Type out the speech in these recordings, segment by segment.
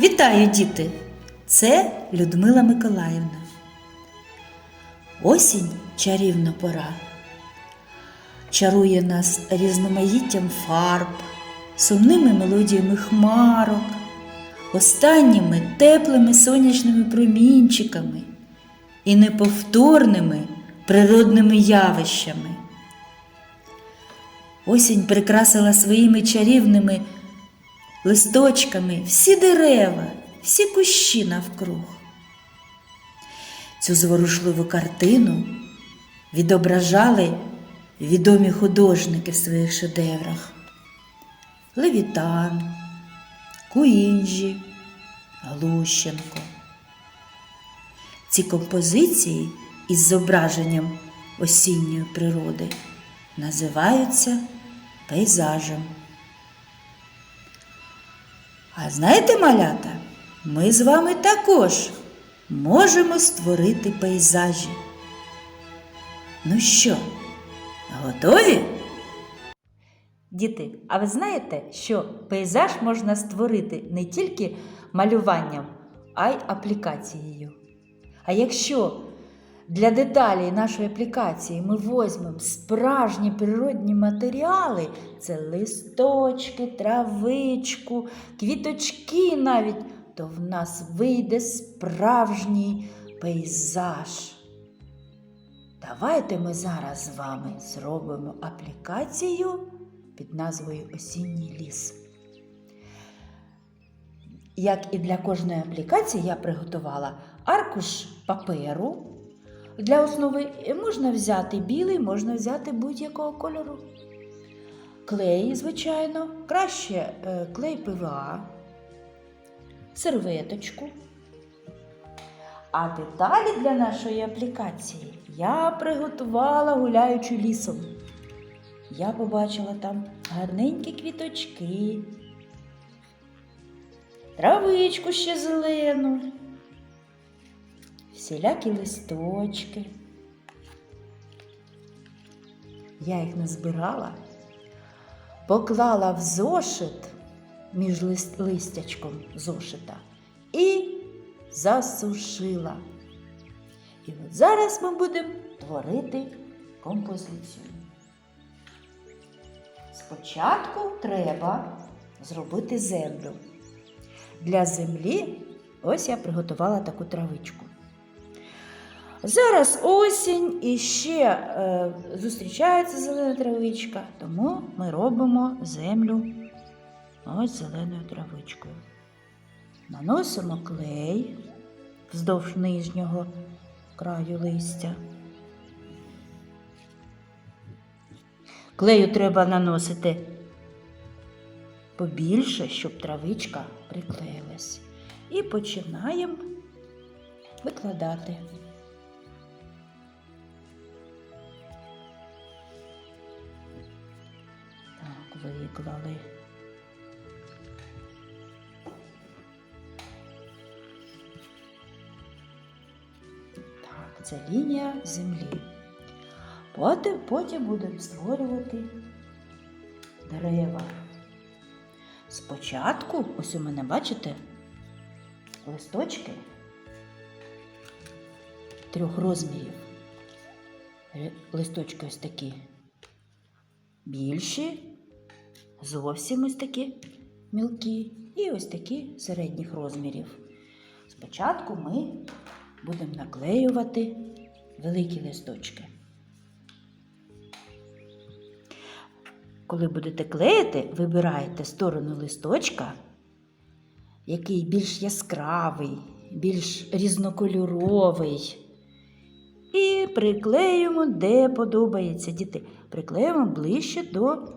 Вітаю, діти! Це Людмила Миколаївна. Осінь чарівна пора. Чарує нас різноманіттям фарб, сумними мелодіями хмарок, останніми теплими сонячними промінчиками і неповторними природними явищами. Осінь прикрасила своїми чарівними листочками всі дерева, всі кущі навкруг. Цю зворушливу картину відображали відомі художники в своїх шедеврах Левітан, Куінджі, Глущенко. Ці композиції із зображенням осінньої природи називаються пейзажем. А знаєте, малята, ми з вами також можемо створити пейзажі. Ну що, готові? Діти, а ви знаєте, що пейзаж можна створити не тільки малюванням, а й аплікацією. А якщо для деталей нашої аплікації ми візьмемо справжні природні матеріали, це листочки, травичку, квіточки навіть, то в нас вийде справжній пейзаж. Давайте ми зараз з вами зробимо аплікацію під назвою Осінній ліс. Як і для кожної аплікації, я приготувала аркуш паперу. Для основи можна взяти білий, можна взяти будь-якого кольору. Клей, звичайно, краще е, клей ПВА, серветочку. А деталі для нашої аплікації я приготувала гуляючи лісом. Я побачила там гарненькі квіточки, травичку ще зелену, всілякі листочки. Я їх назбирала, поклала в зошит між лист- листячком зошита і засушила. І от зараз ми будемо творити композицію. Спочатку треба зробити землю. Для землі ось я приготувала таку травичку. Зараз осінь і ще е, зустрічається зелена травичка, тому ми робимо землю ось зеленою травичкою. Наносимо клей вздовж нижнього краю листя. Клею треба наносити побільше, щоб травичка приклеїлась. І починаємо викладати. Так, виклали. Так, це лінія землі. Потім, потім будемо створювати дерева. Спочатку, ось у мене, бачите, листочки трьох розмірів. Листочки ось такі більші, зовсім ось такі мілкі і ось такі середніх розмірів. Спочатку ми будемо наклеювати великі листочки. Коли будете клеїти, вибираєте сторону листочка, який більш яскравий, більш різнокольоровий. І приклеюємо, де подобається діти. Приклеюємо ближче до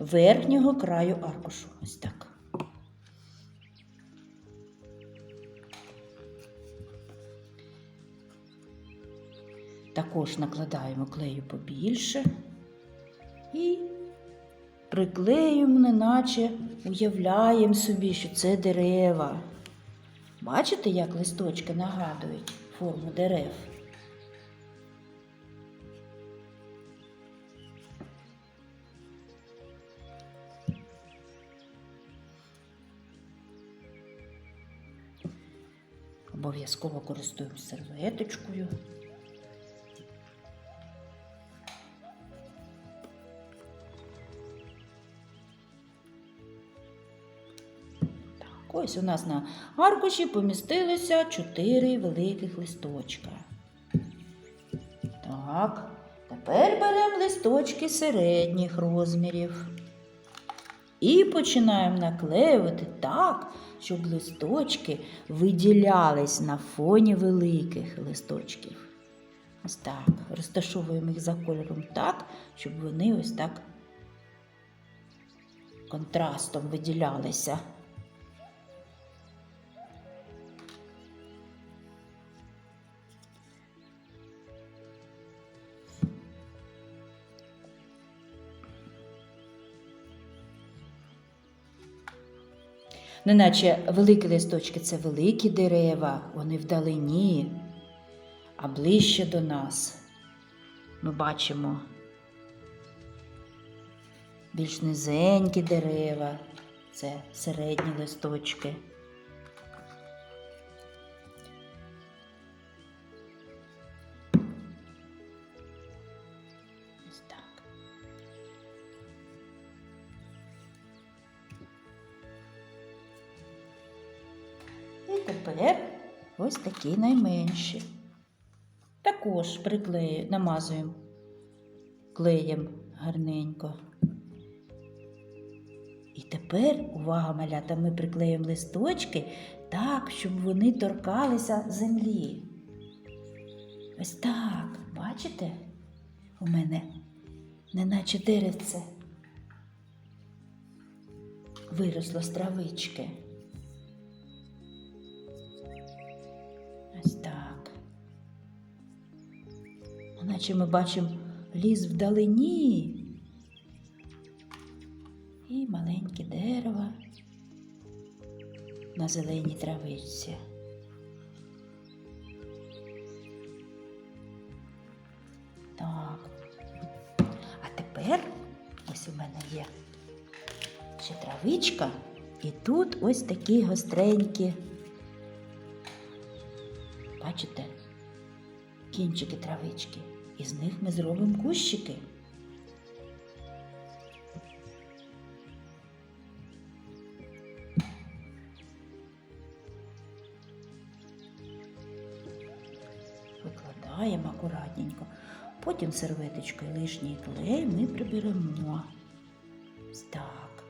верхнього краю аркушу. Ось так. Також накладаємо клею побільше і приклеюємо, неначе уявляємо собі, що це дерева. Бачите, як листочки нагадують форму дерев? Обов'язково користуємося серветочкою. Ось у нас на аркуші помістилися чотири великих листочка. Так, тепер беремо листочки середніх розмірів. І починаємо наклеювати так, щоб листочки виділялись на фоні великих листочків. Ось так. Розташовуємо їх за кольором так, щоб вони ось так контрастом виділялися. Неначе великі листочки це великі дерева, вони вдалині, а ближче до нас ми бачимо більш низенькі дерева, це середні листочки. Тепер ось такі найменші. Також приклею, намазуємо клеєм гарненько. І тепер, увага, малята, ми приклеїмо листочки так, щоб вони торкалися землі. Ось так, бачите? У мене неначе деревце виросло з травички. Наче ми бачимо ліс вдалині. І маленьке дерево на зеленій травичці. Так. А тепер ось у мене є ще травичка, і тут ось такі гостренькі. Бачите? Кінчики травички. І з них ми зробимо кущики. Викладаємо акуратненько. Потім серветочкою лишній клей ми приберемо. Так.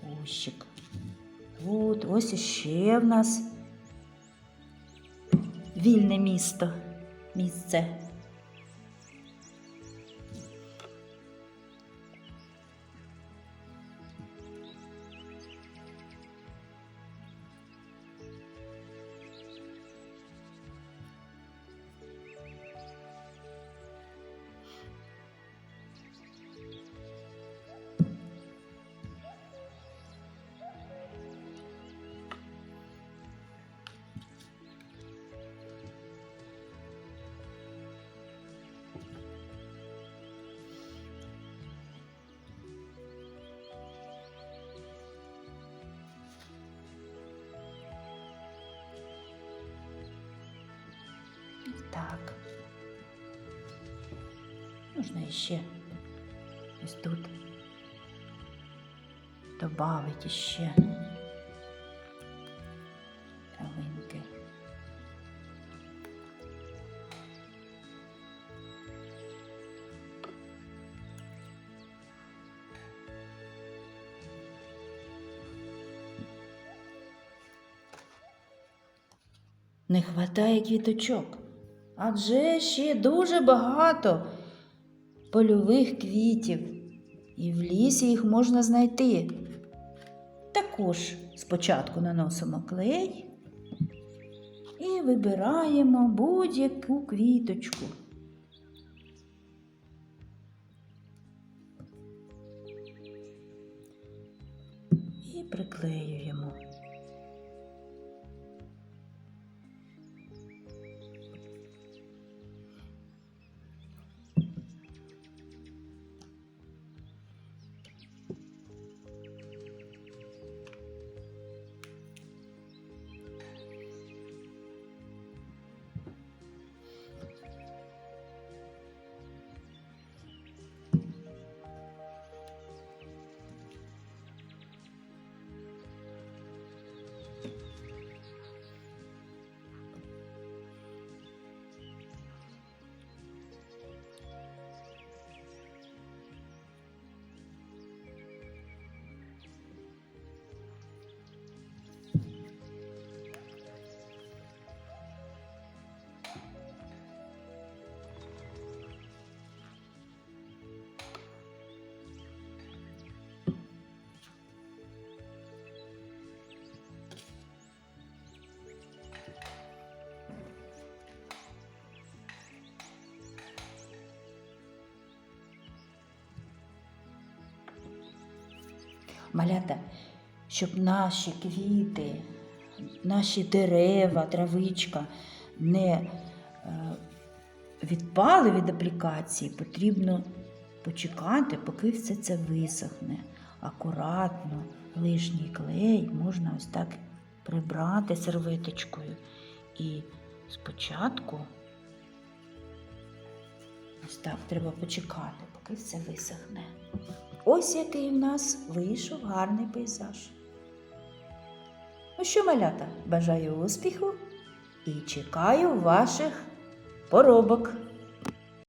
Кущик. Тут ось іще в нас вільне місто, 名字在。Так. Можна іще ось тут добавити ще травинки. Не хватає квіточок, адже ще дуже багато польових квітів, і в лісі їх можна знайти. Також спочатку наносимо клей і вибираємо будь-яку квіточку. І приклеюємо. Малята, щоб наші квіти, наші дерева, травичка не е, відпали від аплікації, потрібно почекати, поки все це висохне. Акуратно лишній клей можна ось так прибрати серветочкою. І спочатку ось так треба почекати, поки все висохне. Ось який в нас вийшов гарний пейзаж. Ну що, малята, бажаю успіху і чекаю ваших поробок.